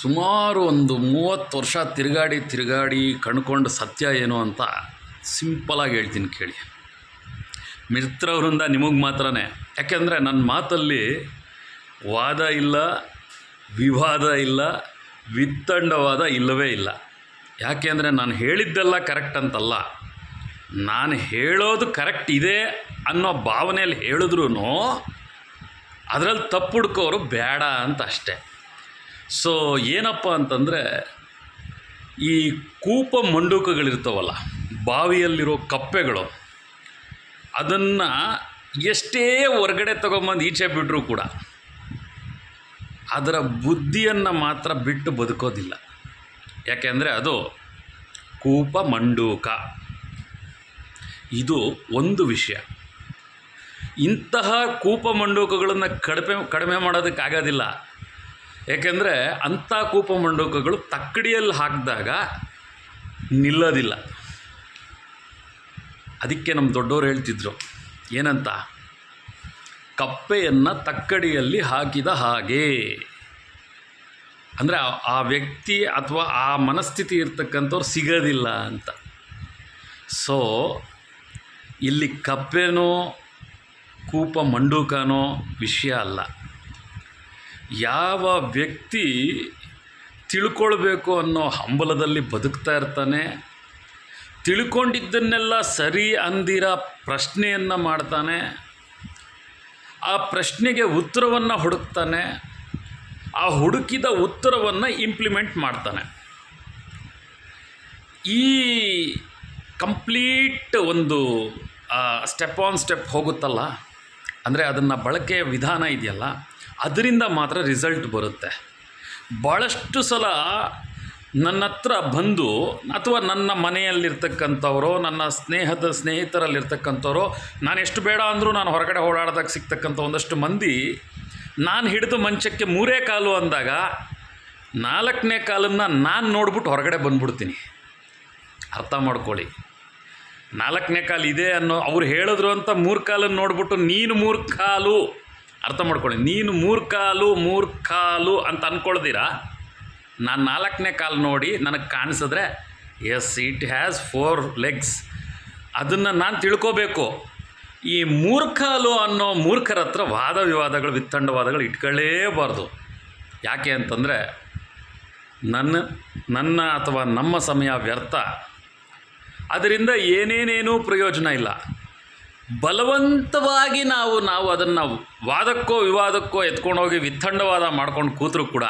ಸುಮಾರು ಒಂದು ಮೂವತ್ತು ವರ್ಷ ತಿರುಗಾಡಿ ತಿರುಗಾಡಿ ಕಣ್ಕೊಂಡು ಸತ್ಯ ಏನು ಅಂತ ಸಿಂಪಲಾಗಿ ಹೇಳ್ತೀನಿ ಕೇಳಿ. ಮಿತ್ರವರಿಂದ ನಿಮಗೆ ಮಾತ್ರನೇ. ಯಾಕೆಂದರೆ ನನ್ನ ಮಾತಲ್ಲಿ ವಾದ ಇಲ್ಲ, ವಿವಾದ ಇಲ್ಲ, ವಿತ್ತಂಡವಾದ ಇಲ್ಲವೇ ಇಲ್ಲ. ಯಾಕೆ ಅಂದರೆ ನಾನು ಹೇಳಿದ್ದೆಲ್ಲ ಕರೆಕ್ಟ್ ಅಂತಲ್ಲ. ನಾನು ಹೇಳೋದು ಕರೆಕ್ಟ್ ಇದೆ ಅನ್ನೋ ಭಾವನೆಯಲ್ಲಿ ಹೇಳಿದ್ರೂ ಅದರಲ್ಲಿ ತಪ್ಪು ಹುಡ್ಕೋರು ಬೇಡ ಅಂತ ಅಷ್ಟೆ. ಸೊ ಏನಪ್ಪ ಅಂತಂದರೆ, ಈ ಕೂಪ ಮಂಡೂಕಗಳಿರ್ತಾವಲ್ಲ, ಬಾವಿಯಲ್ಲಿರೋ ಕಪ್ಪೆಗಳು, ಅದನ್ನು ಎಷ್ಟೇ ಹೊರಗಡೆ ತಗೊಂಬಂದು ಈಚೆ ಬಿಟ್ಟರೂ ಕೂಡ, ಅದರ ಬುದ್ಧಿಯನ್ನು ಮಾತ್ರ ಬಿಟ್ಟು ಬದುಕೋದಿಲ್ಲ. ಯಾಕೆಂದರೆ ಅದು ಕೂಪ ಮಂಡೂಕ. ಇದು ಒಂದು ವಿಷಯ. ಇಂತಹ ಕೂಪ ಮಂಡೂಕಗಳನ್ನು ಕಡಿಮೆ ಕಡಿಮೆ ಮಾಡೋದಕ್ಕಾಗೋದಿಲ್ಲ. ಏಕೆಂದರೆ ಅಂಥ ಕೂಪ ಮಂಡೂಕಗಳು ತಕ್ಕಡಿಯಲ್ಲಿ ಹಾಕಿದಾಗ ನಿಲ್ಲೋದಿಲ್ಲ. ಅದಕ್ಕೆ ನಮ್ಮ ದೊಡ್ಡವರು ಹೇಳ್ತಿದ್ರು, ಏನಂತ? ಕಪ್ಪೆಯನ್ನು ತಕ್ಕಡಿಯಲ್ಲಿ ಹಾಕಿದ ಹಾಗೆ. ಅಂದರೆ ಆ- ವ್ಯಕ್ತಿ ಅಥವಾ ಆ ಮನಸ್ಥಿತಿ ಇರ್ತಕ್ಕಂಥವ್ರು ಸಿಗೋದಿಲ್ಲ ಅಂತ. ಸೊ ಇಲ್ಲಿ ಕಪ್ಪೆನೋ, ಕೂಪ ಮಂಡೂಕನೋ ವಿಷಯ ಅಲ್ಲ. ಯಾವ ವ್ಯಕ್ತಿ ತಿಳ್ಕೊಳ್ಬೇಕು ಅನ್ನೋ ಹಂಬಲದಲ್ಲಿ ಬದುಕ್ತಾ ಇರ್ತಾನೆ, ತಿಳ್ಕೊಂಡಿದ್ದನ್ನೆಲ್ಲ ಸರಿ ಅಂದಿರ ಪ್ರಶ್ನೆಯನ್ನು ಮಾಡ್ತಾನೆ, ಆ ಪ್ರಶ್ನೆಗೆ ಉತ್ತರವನ್ನು ಹುಡುಕ್ತಾನೆ, ಆ ಹುಡುಕಿದ ಉತ್ತರವನ್ನು ಇಂಪ್ಲಿಮೆಂಟ್ ಮಾಡ್ತಾನೆ. ಈ ಕಂಪ್ಲೀಟ್ ಒಂದು ಸ್ಟೆಪ್ ಆನ್ ಸ್ಟೆಪ್ ಹೋಗುತ್ತಲ್ಲ ಅಂದರೆ ಅದನ್ನು ಬಳಕೆಯ ವಿಧಾನ ಇದೆಯಲ್ಲ, ಅದರಿಂದ ಮಾತ್ರ ರಿಸಲ್ಟ್ ಬರುತ್ತೆ. ಭಾಳಷ್ಟು ಸಲ ನನ್ನ ಹತ್ರ ಬಂದು ಅಥವಾ ನನ್ನ ಮನೆಯಲ್ಲಿರ್ತಕ್ಕಂಥವರೋ, ನನ್ನ ಸ್ನೇಹದ ಸ್ನೇಹಿತರಲ್ಲಿರ್ತಕ್ಕಂಥವ್ರು, ನಾನು ಎಷ್ಟು ಬೇಡ ಅಂದರೂ ನಾನು ಹೊರಗಡೆ ಓಡಾಡ್ದಾಗ ಸಿಗ್ತಕ್ಕಂಥ ಒಂದಷ್ಟು ಮಂದಿ, ನಾನು ಹಿಡಿದು ಮಂಚಕ್ಕೆ ಮೂರೇ ಕಾಲು ಅಂದಾಗ ನಾಲ್ಕನೇ ಕಾಲನ್ನು ನಾನು ನೋಡ್ಬಿಟ್ಟು ಹೊರಗಡೆ ಬಂದ್ಬಿಡ್ತೀನಿ. ಅರ್ಥ ಮಾಡ್ಕೊಳ್ಳಿ. ನಾಲ್ಕನೇ ಕಾಲು ಇದೆ ಅನ್ನೋ ಅವ್ರು ಹೇಳಿದ್ರು ಅಂತ ಮೂರು ಕಾಲನ್ನು ನೋಡ್ಬಿಟ್ಟು, ನೀನು ಮೂರು ಕಾಲು ಅರ್ಥ ಮಾಡ್ಕೊಳ್ಳಿ, ನೀನು ಮೂರು ಕಾಲು ಮೂರು ಕಾಲು ಅಂತ ಅಂದ್ಕೊಳ್ದಿರಾ ನಾನು ನಾಲ್ಕನೇ ಕಾಲು ನೋಡಿ ನನಗೆ ಕಾಣಿಸಿದ್ರೆ yes it has four legs ಅದನ್ನು ನಾನು ತಿಳ್ಕೋಬೇಕು. ಈ ಮೂರ್ಖಾಲು ಅನ್ನೋ ಮೂರ್ಖರ ಹತ್ರ ವಾದ ವಿವಾದಗಳು, ವಿತ್ತಂಡವಾದಗಳು ಇಟ್ಕೊಳ್ಳೇಬಾರ್ದು. ಯಾಕೆ ಅಂತಂದರೆ, ನನ್ನ ನನ್ನ ಅಥವಾ ನಮ್ಮ ಸಮಯ ವ್ಯರ್ಥ. ಅದರಿಂದ ಏನೇನೇನೂ ಪ್ರಯೋಜನ ಇಲ್ಲ. ಬಲವಂತವಾಗಿ ನಾವು ನಾವು ಅದನ್ನು ವಾದಕ್ಕೋ ವಿವಾದಕ್ಕೋ ಎತ್ಕೊಂಡೋಗಿ ವಿತ್ತಂಡವಾದ ಮಾಡ್ಕೊಂಡು ಕೂತರೂ ಕೂಡ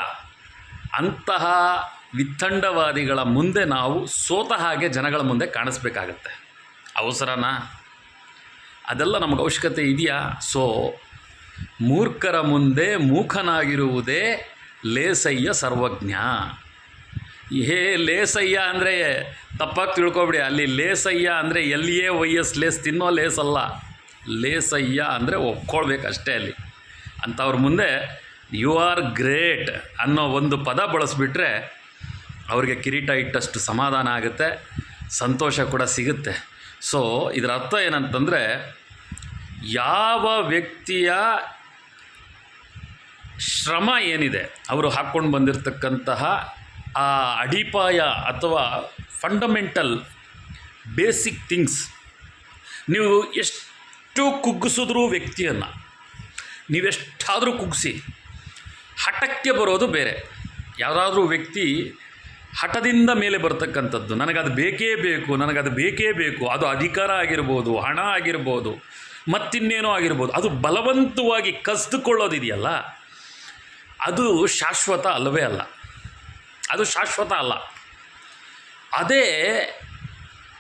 ಅಂತಹ ವಿತ್ತಂಡವಾದಿಗಳ ಮುಂದೆ ನಾವು ಸೋತ ಹಾಗೆ ಜನಗಳ ಮುಂದೆ ಕಾಣಿಸ್ಬೇಕಾಗತ್ತೆ. ಅವಸರನಾ? ಅದೆಲ್ಲ ನಮಗೆ ಅವಶ್ಯಕತೆ ಇದೆಯಾ? ಸೊ, ಮೂರ್ಖರ ಮುಂದೆ ಮೂಖನಾಗಿರುವುದೇ ಲೇಸಯ್ಯ ಸರ್ವಜ್ಞ. ಹೇ ಲೇಸಯ್ಯ ಅಂದರೆ ತಪ್ಪಾಗಿ ತಿಳ್ಕೊಬಿಡಿ. ಅಲ್ಲಿ ಲೇಸಯ್ಯ ಅಂದರೆ L A Y S Lay's ತಿನ್ನೋ ಲೇಸ್ ಅಲ್ಲ. ಲೇಸಯ್ಯ ಅಂದರೆ ಒಪ್ಕೊಳ್ಬೇಕಷ್ಟೇ ಅಲ್ಲಿ. ಅಂಥವ್ರ ಮುಂದೆ ಯು ಆರ್ ಗ್ರೇಟ್ ಅನ್ನೋ ಒಂದು ಪದ ಬಳಸಿಬಿಟ್ರೆ ಅವ್ರಿಗೆ ಕಿರೀಟ ಇಟ್ಟಷ್ಟು ಸಮಾಧಾನ ಆಗುತ್ತೆ, ಸಂತೋಷ ಕೂಡ ಸಿಗುತ್ತೆ. ಸೊ ಇದರ ಅರ್ಥ ಏನಂತಂದರೆ ಯಾವ ವ್ಯಕ್ತಿಯ ಶ್ರಮ ಏನಿದೆ, ಅವರು ಹಾಕ್ಕೊಂಡು ಬಂದಿರತಕ್ಕಂತಹ ಆ ಅಡಿಪಾಯ ಅಥವಾ ಫಂಡಮೆಂಟಲ್ ಬೇಸಿಕ್ ಥಿಂಗ್ಸ್ ನೀವು ಎಷ್ಟು ಕುಗ್ಗಿಸಿದ್ರೂ ವ್ಯಕ್ತಿಯನ್ನು, ನೀವೆಷ್ಟಾದರೂ ಕುಗ್ಗಿಸಿ, ಹಠಕ್ಕೆ ಬರೋದು ಬೇರೆ. ಯಾವುದಾದ್ರೂ ವ್ಯಕ್ತಿ ಹಠದಿಂದ ಮೇಲೆ ಬರ್ತಕ್ಕಂಥದ್ದು, ನನಗದು ಬೇಕೇ ಬೇಕು, ನನಗದು ಬೇಕೇ ಬೇಕು, ಅದು ಅಧಿಕಾರ ಆಗಿರ್ಬೋದು, ಹಣ ಆಗಿರ್ಬೋದು, ಮತ್ತಿನ್ನೇನೋ ಆಗಿರ್ಬೋದು, ಅದು ಬಲವಂತವಾಗಿ ಕಸಿದುಕೊಳ್ಳೋದಿದೆಯಲ್ಲ, ಅದು ಶಾಶ್ವತ ಅಲ್ಲವೇ ಅಲ್ಲ. ಅದು ಶಾಶ್ವತ ಅಲ್ಲ. ಅದೇ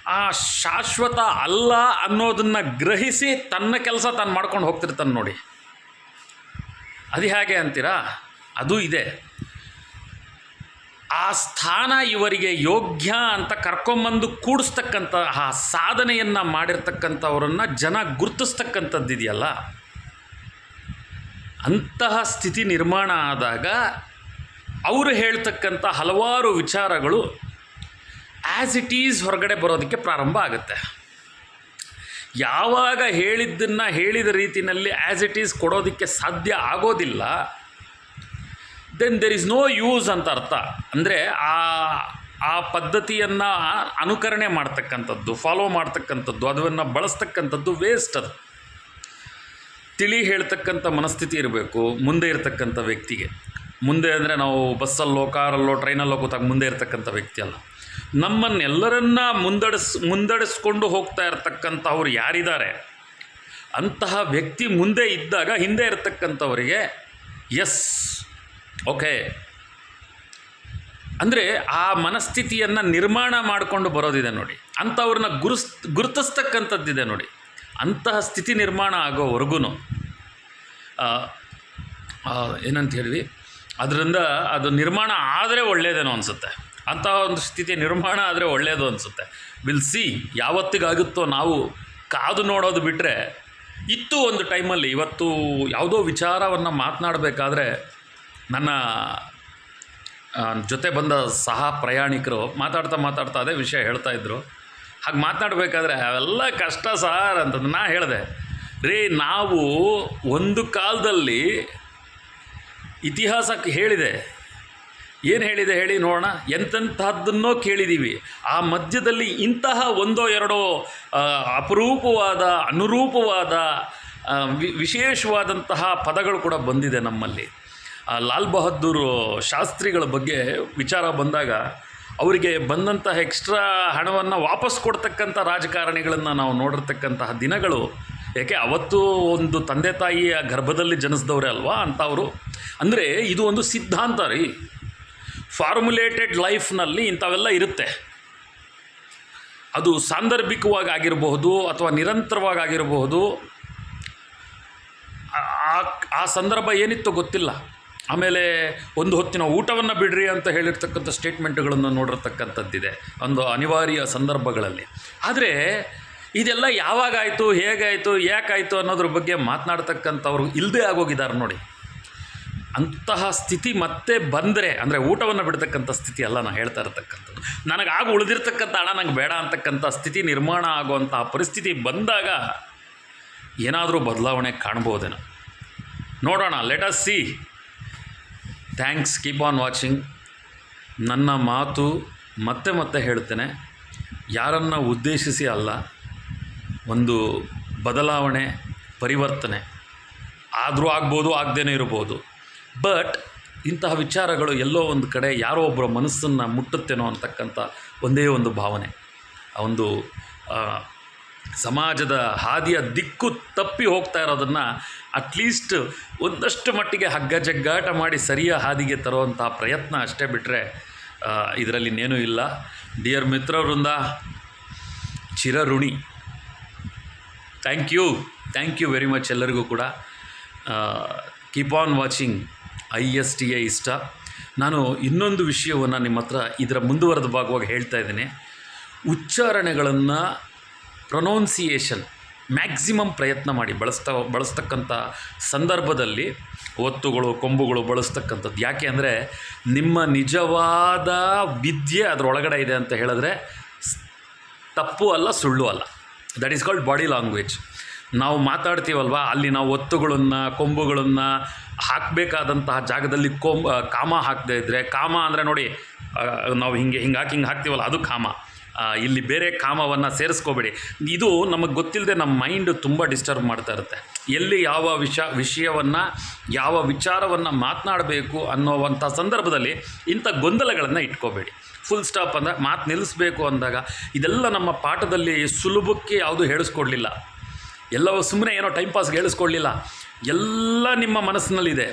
ಆ ಶಾಶ್ವತ ಅಲ್ಲ ಅನ್ನೋದನ್ನು ಗ್ರಹಿಸಿ ತನ್ನ ಕೆಲಸ ತಾನು ಮಾಡ್ಕೊಂಡು ಹೋಗ್ತಿರ್ತಾನೆ ನೋಡಿ. ಅದು ಹೇಗೆ ಅಂತೀರಾ? ಅದು ಇದೆ. ಆ ಸ್ಥಾನ ಇವರಿಗೆ ಯೋಗ್ಯ ಅಂತ ಕರ್ಕೊಂಬಂದು ಆ ಸಾಧನೆಯನ್ನು ಮಾಡಿರ್ತಕ್ಕಂಥವರನ್ನು ಜನ ಗುರುತಿಸ್ತಕ್ಕಂಥದ್ದಿದೆಯಲ್ಲ? ಅಂತಹ ಸ್ಥಿತಿ ನಿರ್ಮಾಣ ಆದಾಗ ಅವರು ಹೇಳ್ತಕ್ಕಂಥ ಹಲವಾರು ವಿಚಾರಗಳು ಆ್ಯಸ್ ಇಟ್ ಈಸ್ ಹೊರಗಡೆ ಬರೋದಕ್ಕೆ ಪ್ರಾರಂಭ ಆಗುತ್ತೆ. ಯಾವಾಗ ಹೇಳಿದ್ದನ್ನು ಹೇಳಿದ ರೀತಿಯಲ್ಲಿ ಆ್ಯಸ್ ಇಟ್ ಈಸ್ ಕೊಡೋದಕ್ಕೆ ಸಾಧ್ಯ ಆಗೋದಿಲ್ಲ then there is no use ಅಂತ ಅರ್ಥ. ಅಂದರೆ ಆ ಆ ಪದ್ಧತಿಯನ್ನು ಅನುಕರಣೆ ಮಾಡ್ತಕ್ಕಂಥದ್ದು ಫಾಲೋ ಮಾಡ್ತಕ್ಕಂಥದ್ದು, ಅದನ್ನು ಬಳಸ್ತಕ್ಕಂಥದ್ದು ವೇಸ್ಟ್ ಅದು. ತಿಳಿ ಹೇಳ್ತಕ್ಕಂಥ ಮನಸ್ಥಿತಿ ಇರಬೇಕು, ಮುಂದೆ ಇರತಕ್ಕಂಥ ವ್ಯಕ್ತಿಗೆ. ಮುಂದೆ ಅಂದರೆ ನಾವು ಬಸ್ಸಲ್ಲೋ, ಕಾರಲ್ಲೋ ಟ್ರೈನಲ್ಲೋ ಕೂತಾಗ ಮುಂದೆ ಇರತಕ್ಕಂಥ ವ್ಯಕ್ತಿ ಅಲ್ಲ. ನಮ್ಮನ್ನೆಲ್ಲರನ್ನ ಮುಂದಡಿಸ್, ಮುಂದಡಿಸ್ಕೊಂಡು ಹೋಗ್ತಾ ಇರತಕ್ಕಂಥವ್ರು ಯಾರಿದ್ದಾರೆ? ಅಂತಹ ವ್ಯಕ್ತಿ ಮುಂದೆ ಇದ್ದಾಗ ಹಿಂದೆ ಇರತಕ್ಕಂಥವರಿಗೆ ಎಸ್ ಓಕೆ ಅಂದರೆ ಆ ಮನಸ್ಥಿತಿಯನ್ನು ನಿರ್ಮಾಣ ಮಾಡಿಕೊಂಡು ಬರೋದಿದೆ ನೋಡಿ. ಅಂಥವ್ರನ್ನ ಗುರುಸ್, ಗುರುತಿಸ್ತಕ್ಕಂಥದ್ದಿದೆ ನೋಡಿ. ಅಂತಹ ಸ್ಥಿತಿ ನಿರ್ಮಾಣ ಆಗೋವರೆಗೂ ಏನಂತ ಹೇಳಿದ್ವಿ? ಅದರಿಂದ ಅದು ನಿರ್ಮಾಣ ಆದರೆ ಒಳ್ಳೆಯದೇನೋ ಅನಿಸುತ್ತೆ. ಅಂತಹ ಒಂದು ಸ್ಥಿತಿ ನಿರ್ಮಾಣ ಆದರೆ ಒಳ್ಳೆಯದು ಅನಿಸುತ್ತೆ. ವಿಲ್ ಸಿ ಯಾವತ್ತಿಗಾಗುತ್ತೋ ನಾವು ಕಾದು ನೋಡೋದು ಬಿಟ್ಟರೆ ಇತ್ತು ಒಂದು ಟೈಮಲ್ಲಿ ಇವತ್ತು ಯಾವುದೋ ವಿಚಾರವನ್ನು ಮಾತನಾಡಬೇಕಾದ್ರೆ ನನ್ನ ಜೊತೆ ಬಂದ ಸಹ ಪ್ರಯಾಣಿಕರು ಮಾತಾಡ್ತಾ ಮಾತಾಡ್ತಾ ಅದೇ ವಿಷಯ ಹೇಳ್ತಾ ಇದ್ದರು ಹಾಗೆ ಮಾತನಾಡಬೇಕಾದ್ರೆ ಅವೆಲ್ಲ ಕಷ್ಟ ಸಾರ್ ಅಂತಂದು ನಾ ಹೇಳಿದೆ. ರೀ, ನಾವು ಒಂದು ಕಾಲದಲ್ಲಿ ಇತಿಹಾಸಕ್ಕೆ ಹೇಳಿದೆ. ಏನು ಹೇಳಿದೆ ಹೇಳಿ ನೋಡೋಣ. ಎಂತೆಂಥದ್ದನ್ನೋ ಕೇಳಿದ್ದೀವಿ ಆ ಮಧ್ಯದಲ್ಲಿ ಇಂತಹ ಒಂದೋ ಎರಡೋ ಅಪರೂಪವಾದ, ಅನುರೂಪವಾದ ವಿಶೇಷವಾದಂತಹ ಪದಗಳು ಕೂಡ ಬಂದಿದೆ ನಮ್ಮಲ್ಲಿ. ಲಾಲ್ ಬಹದ್ದೂರ್ ಶಾಸ್ತ್ರಿಗಳ ಬಗ್ಗೆ ವಿಚಾರ ಬಂದಾಗ ಅವರಿಗೆ ಬಂದಂತಹ ಎಕ್ಸ್ಟ್ರಾ ಹಣವನ್ನು ವಾಪಸ್ ಕೊಡ್ತಕ್ಕಂಥ ರಾಜಕಾರಣಿಗಳನ್ನು ನಾವು ನೋಡಿರ್ತಕ್ಕಂತಹ ದಿನಗಳು ಯಾಕೆ ಅವತ್ತು ಒಂದು ತಂದೆ ತಾಯಿಯ ಗರ್ಭದಲ್ಲಿ ಜನಿಸಿದವರೇ ಅಲ್ವಾ ಅಂಥವರು ಅಂದರೆ ಇದು ಒಂದು ಸಿದ್ಧಾಂತ ರೀ. ಫಾರ್ಮುಲೇಟೆಡ್ ಲೈಫ್ನಲ್ಲಿ ಇಂಥವೆಲ್ಲ ಇರುತ್ತೆ. ಅದು ಸಾಂದರ್ಭಿಕವಾಗಿ ಆಗಿರಬಹುದು ಅಥವಾ ನಿರಂತರವಾಗಿ ಆಗಿರಬಹುದು. ಆ- ಸಂದರ್ಭ ಏನಿತ್ತು ಗೊತ್ತಿಲ್ಲ. ಆಮೇಲೆ ಒಂದು ಹೊತ್ತಿನ ಊಟವನ್ನು ಬಿಡ್ರಿ ಅಂತ ಹೇಳಿರ್ತಕ್ಕಂಥ ಸ್ಟೇಟ್ಮೆಂಟ್ಗಳನ್ನು ನೋಡಿರ್ತಕ್ಕಂಥದ್ದಿದೆ. ಒಂದು ಅನಿವಾರ್ಯ ಸಂದರ್ಭಗಳಲ್ಲಿ. ಆದರೆ ಇದೆಲ್ಲ ಯಾವಾಗಾಯಿತು ಹೇಗಾಯಿತು ಯಾಕಾಯಿತು ಅನ್ನೋದ್ರ ಬಗ್ಗೆ ಮಾತನಾಡ್ತಕ್ಕಂಥವ್ರು ಇಲ್ಲದೆ ಆಗೋಗಿದ್ದಾರೆ ನೋಡಿ. ಅಂತಹ ಸ್ಥಿತಿ ಮತ್ತೆ ಬಂದರೆ, ಅಂದರೆ ಊಟವನ್ನು ಬಿಡ್ತಕ್ಕಂಥ ಸ್ಥಿತಿ ಅಲ್ಲ ನಾನು ಹೇಳ್ತಾ ಇರತಕ್ಕಂಥದ್ದು. ನನಗೆ ಆಗ ಉಳಿದಿರ್ತಕ್ಕಂಥ ಹಣ ನಂಗೆ ಬೇಡ ಅಂತಕ್ಕಂಥ ಸ್ಥಿತಿ ನಿರ್ಮಾಣ ಆಗುವಂತಹ ಪರಿಸ್ಥಿತಿ ಬಂದಾಗ ಏನಾದರೂ ಬದಲಾವಣೆ ಕಾಣ್ಬೋದೇನೋ. ನೋಡೋಣ let us see thanks keep on watching ನನ್ನ ಮಾತು ಮತ್ತೆ ಮತ್ತೆ ಹೇಳ್ತೇನೆ ಯಾರನ್ನು ಉದ್ದೇಶಿಸಿ ಅಲ್ಲ ಒಂದು ಬದಲಾವಣೆ, ಪರಿವರ್ತನೆ. ಆದರೂ ಆಗ್ಬೋದು, ಆಗದೇನೆ ಇರ್ಬೋದು. ಬಟ್ ಇಂತಹ ವಿಚಾರಗಳು ಎಲ್ಲೋ ಒಂದು ಕಡೆ ಯಾರೋ ಒಬ್ಬರ ಮನಸ್ಸನ್ನು ಮುಟ್ಟುತ್ತೇನೋ ಅಂತಕ್ಕಂಥ ಒಂದೇ ಒಂದು ಭಾವನೆ. ಆ ಒಂದು ಸಮಾಜದ ಹಾದಿಯ ದಿಕ್ಕು ತಪ್ಪಿ ಹೋಗ್ತಾ ಇರೋದನ್ನು ಅಟ್ಲೀಸ್ಟ್ ಒಂದಷ್ಟು ಮಟ್ಟಿಗೆ ಹಗ್ಗ ಜಗ್ಗಾಟ ಮಾಡಿ ಸರಿಯ ಹಾದಿಗೆ ತರುವಂಥ ಪ್ರಯತ್ನ ಅಷ್ಟೇ ಬಿಟ್ಟರೆ ಇದರಲ್ಲಿ ಇನ್ನೇನೂ ಇಲ್ಲ. ಡಿಯರ್ ಮಿತ್ರವೃಂದ, ಚಿರಋಣಿ. Thank you thank you very much ಎಲ್ಲರಿಗೂ ಕೂಡ. Keep on watching I S T A ಇಷ್ಟ ನಾನು ಇನ್ನೊಂದು ವಿಷಯವನ್ನು ನಿಮ್ಮ ಹತ್ರ ಇದರ ಮುಂದುವರೆದ ಭಾಗವಾಗಿ ಹೇಳ್ತಾ ಇದ್ದೀನಿ. ಉಚ್ಚಾರಣೆಗಳನ್ನು ಪ್ರೊನೌನ್ಸಿಯೇಷನ್ ಮ್ಯಾಕ್ಸಿಮಮ್ ಪ್ರಯತ್ನ ಮಾಡಿ ಬಳಸ್ತಾ ಬಳಸ್ತಕ್ಕಂಥ ಸಂದರ್ಭದಲ್ಲಿ ಒತ್ತುಗಳು, ಕೊಂಬುಗಳು ಬಳಸ್ತಕ್ಕಂಥದ್ದು. ಯಾಕೆ ಅಂದರೆ ನಿಮ್ಮ ನಿಜವಾದ ವಿದ್ಯೆ ಅದರೊಳಗಡೆ ಇದೆ ಅಂತ ಹೇಳಿದ್ರೆ ತಪ್ಪು ಅಲ್ಲ ಸುಳ್ಳು ಅಲ್ಲ. That is called body language ನಾವು ಮಾತಾಡ್ತೀವಲ್ವ? ಅಲ್ಲಿ ನಾವು ಒತ್ತುಗಳನ್ನು, ಕೊಂಬುಗಳನ್ನು ಹಾಕಬೇಕಾದಂತಹ ಜಾಗದಲ್ಲಿ ಕೊಂಬ ಕಾಮ ಹಾಕದೇ ಇದ್ದರೆ ಕಾಮ ಅಂದರೆ ನೋಡಿ ನಾವು ಹಿಂಗೆ ಹಿಂಗೆ ಹಾಕಿ, ಹಿಂಗೆ ಹಾಕ್ತೀವಲ್ಲ, ಅದು ಕಾಮ. ಇಲ್ಲಿ ಬೇರೆ ಕಾಮವನ್ನು ಸೇರಿಸ್ಕೋಬೇಡಿ. ಇದು ನಮಗೆ ಗೊತ್ತಿಲ್ಲದೆ ನಮ್ಮ ಮೈಂಡ್ ತುಂಬ ಡಿಸ್ಟರ್ಬ್ ಮಾಡ್ತಾ ಇರುತ್ತೆ. ಎಲ್ಲಿ ಯಾವ ವಿಷ, ವಿಷಯವನ್ನು, ಯಾವ ವಿಚಾರವನ್ನು ಮಾತನಾಡಬೇಕು ಅನ್ನೋವಂಥ ಸಂದರ್ಭದಲ್ಲಿ ಇಂಥ ಗೊಂದಲಗಳನ್ನು ಇಟ್ಕೋಬೇಡಿ. ಫುಲ್ ಸ್ಟಾಪ್ ಅಂದರೆ ಮಾತು ನಿಲ್ಲಿಸ್ಬೇಕು ಅಂದಾಗ ಇದೆಲ್ಲ ನಮ್ಮ ಪಾಠದಲ್ಲಿ ಸುಲಭಕ್ಕೆ ಯಾವುದು ಹೇಳಿಸ್ಕೊಡ್ಲಿಲ್ಲ. ಎಲ್ಲವೂ ಸುಮ್ಮನೆ ಏನೋ ಟೈಮ್ ಪಾಸ್ಗೆ ಹೇಳಿಸ್ಕೊಡ್ಲಿಲ್ಲ. ಎಲ್ಲ ನಿಮ್ಮ ಮನಸ್ಸಿನಲ್ಲಿದೆ.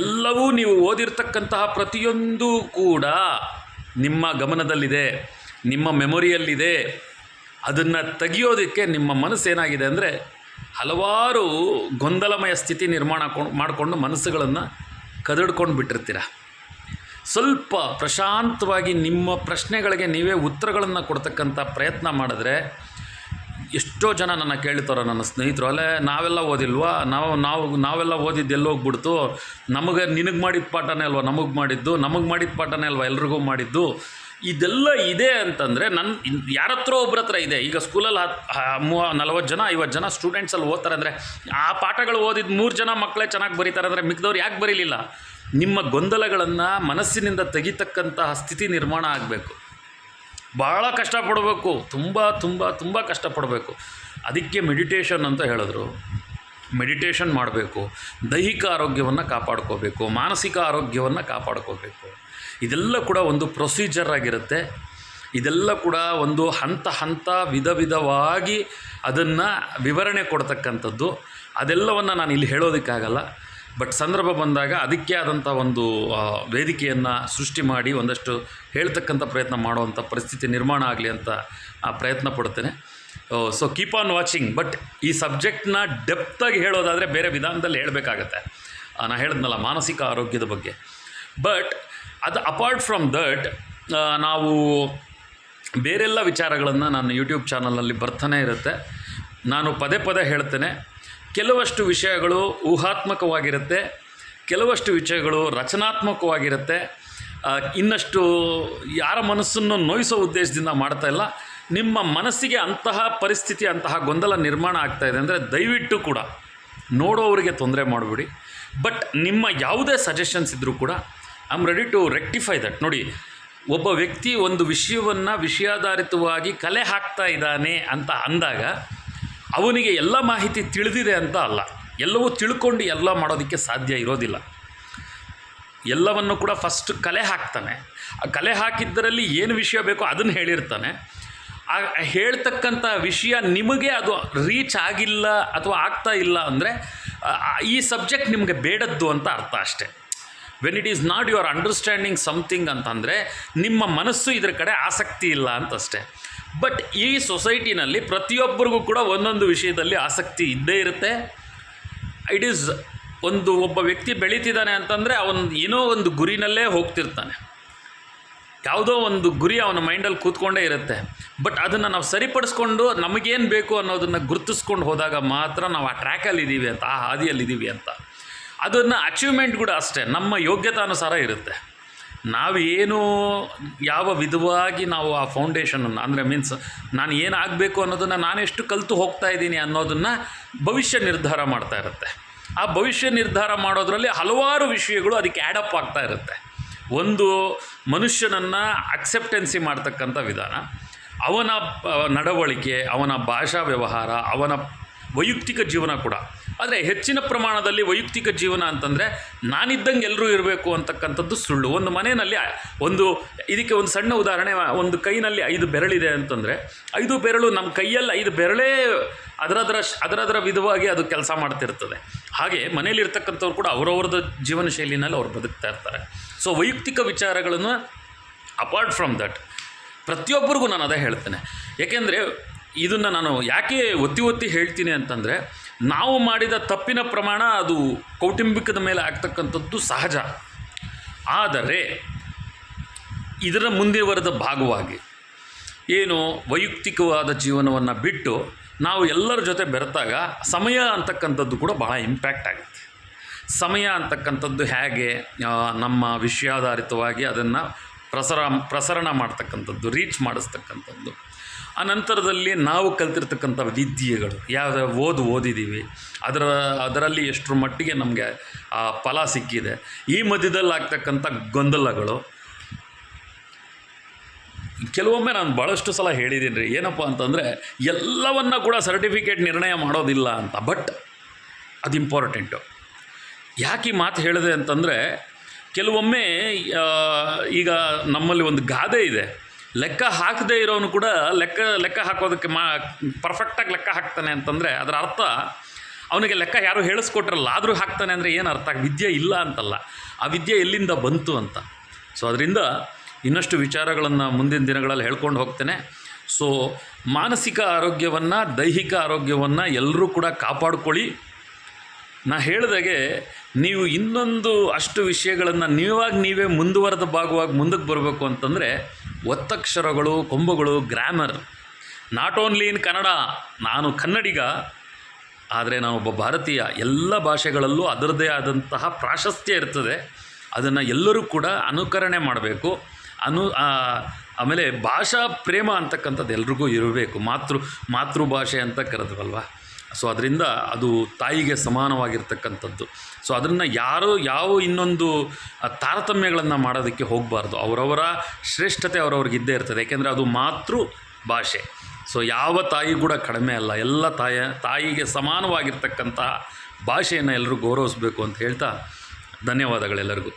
ಎಲ್ಲವೂ ನೀವು ಓದಿರ್ತಕ್ಕಂತಹ ಪ್ರತಿಯೊಂದು ಕೂಡ ನಿಮ್ಮ ಗಮನದಲ್ಲಿದೆ. ನಿಮ್ಮ ಮೆಮೊರಿಯಲ್ಲಿದೆ ಅದನ್ನು ತೆಗೆಯೋದಕ್ಕೆ ನಿಮ್ಮ ಮನಸ್ಸು ಏನಾಗಿದೆ ಅಂದರೆ ಹಲವಾರು ಗೊಂದಲಮಯ ಸ್ಥಿತಿ ನಿರ್ಮಾಣ ಮಾಡಿಕೊಂಡು ಮನಸ್ಸುಗಳನ್ನು ಕದಡ್ಕೊಂಡು ಬಿಟ್ಟಿರ್ತೀರ ಸ್ವಲ್ಪ ಪ್ರಶಾಂತವಾಗಿ ನಿಮ್ಮ ಪ್ರಶ್ನೆಗಳಿಗೆ ನೀವೇ ಉತ್ತರಗಳನ್ನು ಕೊಡ್ತಕ್ಕಂಥ ಪ್ರಯತ್ನ ಮಾಡಿದ್ರೆ ಎಷ್ಟೋ ಜನ ನನ್ನ ಕೇಳ್ತಾರೆ, ನನ್ನ ಸ್ನೇಹಿತರು, ಅಲ್ಲೇ, ನಾವೆಲ್ಲ ಓದಿಲ್ವಾ? ನಾವು ನಾವು, ನಾವೆಲ್ಲ ಓದಿದ್ದು ಎಲ್ಲೋಗ್ಬಿಡ್ತು? ನಮಗೆ, ನಿನಗೆ ಮಾಡಿದ ಪಾಠನೇ ಅಲ್ವಾ? ನಮಗೆ ಮಾಡಿದ್ದು? ನಮಗೆ ಮಾಡಿದ ಪಾಠನೇ ಅಲ್ವಾ? ಎಲ್ರಿಗೂ ಮಾಡಿದ್ದು? ಇದೆಲ್ಲ ಇದೆ ಅಂತಂದರೆ ನನ್ನ ಯಾರ ಹತ್ರ ಒಬ್ರ ಹತ್ರ ಇದೆ. ಈಗ ಸ್ಕೂಲಲ್ಲಿ ಹತ್ತು ಮೂವ, ನಲ್ವತ್ತು ಜನ, ಐವತ್ತು ಜನ ಸ್ಟೂಡೆಂಟ್ಸಲ್ಲಿ ಓದ್ತಾರೆ ಅಂದರೆ ಆ ಪಾಠಗಳು ಓದಿದ ಮೂರು ಜನ ಮಕ್ಕಳೇ ಚೆನ್ನಾಗಿ ಬರೀತಾರೆ ಅಂದರೆ ಮಿಕ್ದವ್ರು ಯಾಕೆ ಬರೀಲಿಲ್ಲ? ನಿಮ್ಮ ಗೊಂದಲಗಳನ್ನು ಮನಸ್ಸಿನಿಂದ ತೆಗಿತಕ್ಕಂತಹ ಸ್ಥಿತಿ ನಿರ್ಮಾಣ ಆಗಬೇಕು. ಭಾಳ ಕಷ್ಟಪಡಬೇಕು, ತುಂಬ ತುಂಬ ತುಂಬ ಕಷ್ಟಪಡಬೇಕು. ಅದಕ್ಕೆ ಮೆಡಿಟೇಷನ್ ಅಂತ ಹೇಳಿದ್ರು. ಮೆಡಿಟೇಷನ್ ಮಾಡಬೇಕು, ದೈಹಿಕ ಆರೋಗ್ಯವನ್ನು ಕಾಪಾಡ್ಕೋಬೇಕು, ಮಾನಸಿಕ ಆರೋಗ್ಯವನ್ನು ಕಾಪಾಡ್ಕೋಬೇಕು. ಇದೆಲ್ಲ ಕೂಡ ಒಂದು ಪ್ರೊಸೀಜರ್ ಆಗಿರುತ್ತೆ. ಇದೆಲ್ಲ ಕೂಡ ಒಂದು ಹಂತ ಹಂತ ವಿಧ ವಿಧವಾಗಿ ಅದನ್ನು ವಿವರಣೆ ಕೊಡ್ತಕ್ಕಂಥದ್ದು. ಅದೆಲ್ಲವನ್ನು ನಾನು ಇಲ್ಲಿ ಹೇಳೋದಕ್ಕಾಗಲ್ಲ. ಬಟ್ ಸಂದರ್ಭ ಬಂದಾಗ ಅದಕ್ಕೆ ಆದಂಥ ಒಂದು ವೇದಿಕೆಯನ್ನು ಸೃಷ್ಟಿ ಮಾಡಿ ಒಂದಷ್ಟು ಹೇಳ್ತಕ್ಕಂಥ ಪ್ರಯತ್ನ ಮಾಡುವಂಥ ಪರಿಸ್ಥಿತಿ ನಿರ್ಮಾಣ ಆಗಲಿ ಅಂತ ಪ್ರಯತ್ನ ಪಡ್ತೇನೆ so keep on watching but ಈ ಸಬ್ಜೆಕ್ಟ್ನ ಡೆಪ್ತಾಗಿ ಹೇಳೋದಾದರೆ ಬೇರೆ ವಿಧಾನದಲ್ಲಿ ಹೇಳಬೇಕಾಗತ್ತೆ. ನಾನು ಹೇಳಿದ್ನಲ್ಲ ಮಾನಸಿಕ ಆರೋಗ್ಯದ ಬಗ್ಗೆ. ಬಟ್ ಅದು ಅಪಾರ್ಟ್ ಫ್ರಮ್ ದಟ್ ನಾವು ಬೇರೆಲ್ಲ ವಿಚಾರಗಳನ್ನು ನಾನು ಯೂಟ್ಯೂಬ್ ಚಾನಲಲ್ಲಿ ಬರ್ತಾನೆ ಇರುತ್ತೆ. ನಾನು ಪದೇ ಪದೇ ಹೇಳ್ತೇನೆ. ಕೆಲವಷ್ಟು ವಿಷಯಗಳು ಊಹಾತ್ಮಕವಾಗಿರುತ್ತೆ, ಕೆಲವಷ್ಟು ವಿಷಯಗಳು ರಚನಾತ್ಮಕವಾಗಿರುತ್ತೆ. ಇನ್ನಷ್ಟು ಯಾರ ಮನಸ್ಸನ್ನು ನೋಯಿಸೋ ಉದ್ದೇಶದಿಂದ ಮಾಡ್ತಾ ಇಲ್ಲ. ನಿಮ್ಮ ಮನಸ್ಸಿಗೆ ಅಂತಹ ಪರಿಸ್ಥಿತಿ, ಅಂತಹ ಗೊಂದಲ ನಿರ್ಮಾಣ ಆಗ್ತಾ ಇದೆ ಅಂದರೆ ದಯವಿಟ್ಟು ಕೂಡ ನೋಡೋವರಿಗೆ ತೊಂದರೆ ಮಾಡಿಬಿಡಿ. ಬಟ್ ನಿಮ್ಮ ಯಾವುದೇ ಸಜೆಷನ್ಸ್ ಇದ್ದರೂ ಕೂಡ I am ready to rectify that ನೋಡಿ, ಒಬ್ಬ ವ್ಯಕ್ತಿ ಒಂದು ವಿಷಯವನ್ನು ವಿಷಯಾಧಾರಿತವಾಗಿ ಕಲೆ ಹಾಕ್ತಾ ಇದ್ದಾನೆ ಅಂತ ಅಂದಾಗ ಅವನಿಗೆ ಎಲ್ಲ ಮಾಹಿತಿ ತಿಳಿದಿದೆ ಅಂತ ಅಲ್ಲ. ಎಲ್ಲವೂ ತಿಳ್ಕೊಂಡು ಎಲ್ಲ ಮಾಡೋದಕ್ಕೆ ಸಾಧ್ಯ ಇರೋದಿಲ್ಲ. ಎಲ್ಲವನ್ನು ಕೂಡ ಫಸ್ಟ್ ಕಲೆ ಹಾಕ್ತಾನೆ. ಆ ಕಲೆ ಹಾಕಿದ್ದರಲ್ಲಿ ಏನು ವಿಷಯ ಬೇಕೋ ಅದನ್ನು ಹೇಳಿರ್ತಾನೆ. ಆ ಹೇಳ್ತಕ್ಕಂಥ ವಿಷಯ ನಿಮಗೆ ಅದು ರೀಚ್ ಆಗಿಲ್ಲ ಅಥವಾ ಆಗ್ತಾ ಇಲ್ಲ ಅಂದರೆ ಈ ಸಬ್ಜೆಕ್ಟ್ ನಿಮಗೆ ಬೇಡದ್ದು ಅಂತ ಅರ್ಥ ಅಷ್ಟೆ. When it is not your understanding something ಅಂತಂದರೆ, ನಿಮ್ಮ ಮನಸ್ಸು ಇದರ ಕಡೆ ಆಸಕ್ತಿ ಇಲ್ಲ ಅಂತಷ್ಟೇ. ಬಟ್ ಈ ಸೊಸೈಟಿನಲ್ಲಿ ಪ್ರತಿಯೊಬ್ಬರಿಗೂ ಕೂಡ ಒಂದೊಂದು ವಿಷಯದಲ್ಲಿ ಆಸಕ್ತಿ ಇದ್ದೇ ಇರುತ್ತೆ. ಇಟ್ ಈಸ್ ಒಂದು ಒಬ್ಬ ವ್ಯಕ್ತಿ ಬೆಳೀತಿದ್ದಾನೆ ಅಂತಂದರೆ ಅವನು ಏನೋ ಒಂದು ಗುರಿನಲ್ಲೇ ಹೋಗ್ತಿರ್ತಾನೆ. ಯಾವುದೋ ಒಂದು ಗುರಿ ಅವನ ಮೈಂಡಲ್ಲಿ ಕೂತ್ಕೊಂಡೇ ಇರುತ್ತೆ. ಬಟ್ ಅದನ್ನು ನಾವು ಸರಿಪಡಿಸ್ಕೊಂಡು ನಮಗೇನು ಬೇಕು ಅನ್ನೋದನ್ನು ಗುರುತಿಸ್ಕೊಂಡು ಹೋದಾಗ ಮಾತ್ರ ನಾವು ಆ ಟ್ರ್ಯಾಕಲ್ಲಿದ್ದೀವಿ ಅಂತ, ಆ ಹಾದಿಯಲ್ಲಿದ್ದೀವಿ ಅಂತ. ಅದನ್ನು ಅಚೀವ್ಮೆಂಟ್ ಕೂಡ ಅಷ್ಟೇ, ನಮ್ಮ ಯೋಗ್ಯತಾನುಸಾರ ಇರುತ್ತೆ. ನಾವು ಏನು ಯಾವ ವಿಧವಾಗಿ ನಾವು ಆ ಫೌಂಡೇಶನನ್ನು ಅಂದರೆ ಮೀನ್ಸ್ ನಾನು ಏನು ಆಗಬೇಕು ಅನ್ನೋದನ್ನು ನಾನೆಷ್ಟು ಕಲಿತು ಹೋಗ್ತಾ ಇದ್ದೀನಿ ಅನ್ನೋದನ್ನು ಭವಿಷ್ಯ ನಿರ್ಧಾರ ಮಾಡ್ತಾ ಇರುತ್ತೆ. ಆ ಭವಿಷ್ಯ ನಿರ್ಧಾರ ಮಾಡೋದರಲ್ಲಿ ಹಲವಾರು ವಿಷಯಗಳು ಅದಕ್ಕೆ ಆ್ಯಡಪ್ ಆಗ್ತಾ ಇರುತ್ತೆ. ಒಂದು ಮನುಷ್ಯನನ್ನು ಅಕ್ಸೆಪ್ಟೆನ್ಸಿ ಮಾಡ್ತಕ್ಕಂಥ ವಿಧಾನ. ಅವನ ನಡವಳಿಕೆ, ಅವನ ಭಾಷಾ ವ್ಯವಹಾರ, ಅವನ ವೈಯಕ್ತಿಕ ಜೀವನ ಕೂಡ. ಆದರೆ ಹೆಚ್ಚಿನ ಪ್ರಮಾಣದಲ್ಲಿ ವೈಯಕ್ತಿಕ ಜೀವನ ಅಂತಂದರೆ ನಾನಿದ್ದಂಗೆ ಎಲ್ಲರೂ ಇರಬೇಕು ಅಂತಕ್ಕಂಥದ್ದು ಸುಳ್ಳು. ಒಂದು ಮನೆಯಲ್ಲಿ ಒಂದು ಇದಕ್ಕೆ ಒಂದು ಸಣ್ಣ ಉದಾಹರಣೆ, ಒಂದು ಕೈನಲ್ಲಿ ಐದು ಬೆರಳಿದೆ ಅಂತಂದರೆ ಐದು ಬೆರಳು ನಮ್ಮ ಕೈಯಲ್ಲಿ ಐದು ಬೆರಳೇ ಅದರದರ ಅದರದರ ವಿಧವಾಗಿ ಅದು ಕೆಲಸ ಮಾಡ್ತಿರ್ತದೆ. ಹಾಗೆ ಮನೇಲಿರ್ತಕ್ಕಂಥವ್ರು ಕೂಡ ಅವರವ್ರದ್ದು ಜೀವನ ಶೈಲಿನಲ್ಲಿ ಅವ್ರು ಬದುಕ್ತಾ ಇರ್ತಾರೆ. ಸೊ ವೈಯಕ್ತಿಕ ವಿಚಾರಗಳನ್ನು ಅಪಾರ್ಟ್ ಫ್ರಮ್ ದಟ್ ಪ್ರತಿಯೊಬ್ಬರಿಗೂ ನಾನು ಅದೇ ಹೇಳ್ತೇನೆ. ಏಕೆಂದರೆ ಇದನ್ನು ನಾನು ಯಾಕೆ ಒತ್ತಿ ಒತ್ತಿ ಹೇಳ್ತೀನಿ ಅಂತಂದರೆ ನಾವು ಮಾಡಿದ ತಪ್ಪಿನ ಪ್ರಮಾಣ ಅದು ಕೌಟುಂಬಿಕದ ಮೇಲೆ ಆಗ್ತಕ್ಕಂಥದ್ದು ಸಹಜ. ಆದರೆ ಇದರ ಮುಂದುವರೆದ ಭಾಗವಾಗಿ ಏನು ವೈಯಕ್ತಿಕವಾದ ಜೀವನವನ್ನು ಬಿಟ್ಟು ನಾವು ಎಲ್ಲರ ಜೊತೆ ಬೆರೆತಾಗ ಸಮಯ ಅಂತಕ್ಕಂಥದ್ದು ಕೂಡ ಬಹಳ ಇಂಪ್ಯಾಕ್ಟ್ ಆಗುತ್ತೆ. ಸಮಯ ಅಂತಕ್ಕಂಥದ್ದು ಹೇಗೆ ನಮ್ಮ ವಿಷಯಾಧಾರಿತವಾಗಿ ಅದನ್ನು ಪ್ರಸರ, ಪ್ರಸರಣ ಮಾಡ್ತಕ್ಕಂಥದ್ದು ರೀಚ್ ಮಾಡಿಸ್ತಕ್ಕಂಥದ್ದು. ಆ ನಂತರದಲ್ಲಿ ನಾವು ಕಲ್ತಿರ್ತಕ್ಕಂಥ ವಿದ್ಯೆಗಳು. ಯಾವ ಓದು ಓದಿದ್ದೀವಿ. ಅದರ, ಅದರಲ್ಲಿ ಎಷ್ಟರ ಮಟ್ಟಿಗೆ ನಮಗೆ ಆ ಫಲ ಸಿಕ್ಕಿದೆ. ಈ ಮಧ್ಯದಲ್ಲಿ ಆಗ್ತಕ್ಕಂಥ ಗೊಂದಲಗಳು. ಕೆಲವೊಮ್ಮೆ ನಾನು ಭಾಳಷ್ಟು ಸಲ ಹೇಳಿದ್ದೀನಿ ರೀ, ಏನಪ್ಪ ಅಂತಂದರೆ ಎಲ್ಲವನ್ನು ಕೂಡ ಸರ್ಟಿಫಿಕೇಟ್ ನಿರ್ಣಯ ಮಾಡೋದಿಲ್ಲ ಅಂತ, ಬಟ್ ಅದು ಇಂಪಾರ್ಟೆಂಟು. ಯಾಕೆ ಈ ಮಾತು ಹೇಳಿದೆ ಅಂತಂದರೆ, ಕೆಲವೊಮ್ಮೆ ಈಗ ನಮ್ಮಲ್ಲಿ ಒಂದು ಗಾದೆ ಇದೆ. ಲೆಕ್ಕ ಹಾಕದೇ ಇರೋನು ಕೂಡ ಲೆಕ್ಕ ಲೆಕ್ಕ ಹಾಕೋದಕ್ಕೆ ಮಾ ಪರ್ಫೆಕ್ಟಾಗಿ ಲೆಕ್ಕ ಹಾಕ್ತಾನೆ ಅಂತಂದರೆ ಅದರ ಅರ್ಥ ಅವನಿಗೆ ಲೆಕ್ಕ ಯಾರು ಹೇಳಿಸ್ಕೊಟ್ರಲ್ಲ ಆದರೂ ಹಾಕ್ತಾನೆ ಅಂದರೆ ಏನು ಅರ್ಥ? ವಿದ್ಯೆ ಇಲ್ಲ ಅಂತಲ್ಲ. ಆ ವಿದ್ಯೆ ಎಲ್ಲಿಂದ ಬಂತು ಅಂತ. ಸೊ ಅದರಿಂದ ಇನ್ನಷ್ಟು ವಿಚಾರಗಳನ್ನು ಮುಂದಿನ ದಿನಗಳಲ್ಲಿ ಹೇಳ್ಕೊಂಡು ಹೋಗ್ತೇನೆ. ಸೊ ಮಾನಸಿಕ ಆರೋಗ್ಯವನ್ನು, ದೈಹಿಕ ಆರೋಗ್ಯವನ್ನು ಎಲ್ಲರೂ ಕೂಡ ಕಾಪಾಡ್ಕೊಳ್ಳಿ. ನಾ ಹೇಳಿದಾಗೆ ನೀವು ಇನ್ನೊಂದು ಅಷ್ಟು ವಿಷಯಗಳನ್ನು ನೀವಾಗಿ ನೀವೇ ಮುಂದುವರೆದ ಭಾಗವಾಗಿ ಮುಂದಕ್ಕೆ ಬರಬೇಕು ಅಂತಂದರೆ ಒತ್ತಕ್ಷರಗಳು, ಕೊಂಬುಗಳು, grammar. Not only in Kannada, ನಾನು ಕನ್ನಡಿಗ. ಆದರೆ ನಾನೊಬ್ಬ ಭಾರತೀಯ, ಎಲ್ಲ ಭಾಷೆಗಳಲ್ಲೂ ಅದರದ್ದೇ ಆದಂತಹ ಪ್ರಾಶಸ್ತ್ಯ ಇರ್ತದೆ. ಅದನ್ನು ಎಲ್ಲರೂ ಕೂಡ ಅನುಕರಣೆ ಮಾಡಬೇಕು. ಅನು ಆಮೇಲೆ ಭಾಷಾ ಪ್ರೇಮ ಅಂತಕ್ಕಂಥದ್ದು ಎಲ್ರಿಗೂ ಇರಬೇಕು. ಮಾತೃ, ಮಾತೃಭಾಷೆ ಅಂತ ಕರೆದ್ವಲ್ವ? ಸೊ ಅದರಿಂದ ಅದು ತಾಯಿಗೆ ಸಮಾನವಾಗಿರ್ತಕ್ಕಂಥದ್ದು. ಸೊ ಅದನ್ನು ಯಾರು, ಯಾವ ಇನ್ನೊಂದು ತಾರತಮ್ಯಗಳನ್ನು ಮಾಡೋದಕ್ಕೆ ಹೋಗಬಾರ್ದು. ಅವರವರ ಶ್ರೇಷ್ಠತೆ ಅವರವ್ರಿಗೆ ಇದ್ದೇ ಇರ್ತದೆ. ಯಾಕೆಂದರೆ ಅದು ಮಾತೃ ಭಾಷೆ. ಸೊ ಯಾವ ತಾಯಿ ಕೂಡ ಕಡಿಮೆ ಅಲ್ಲ. ಎಲ್ಲ ತಾಯ, ತಾಯಿಗೆ ಸಮಾನವಾಗಿರ್ತಕ್ಕಂತಹ ಭಾಷೆಯನ್ನು ಎಲ್ಲರೂ ಗೌರವಿಸಬೇಕು ಅಂತ ಹೇಳ್ತಾ ಧನ್ಯವಾದಗಳೆಲ್ಲರಿಗೂ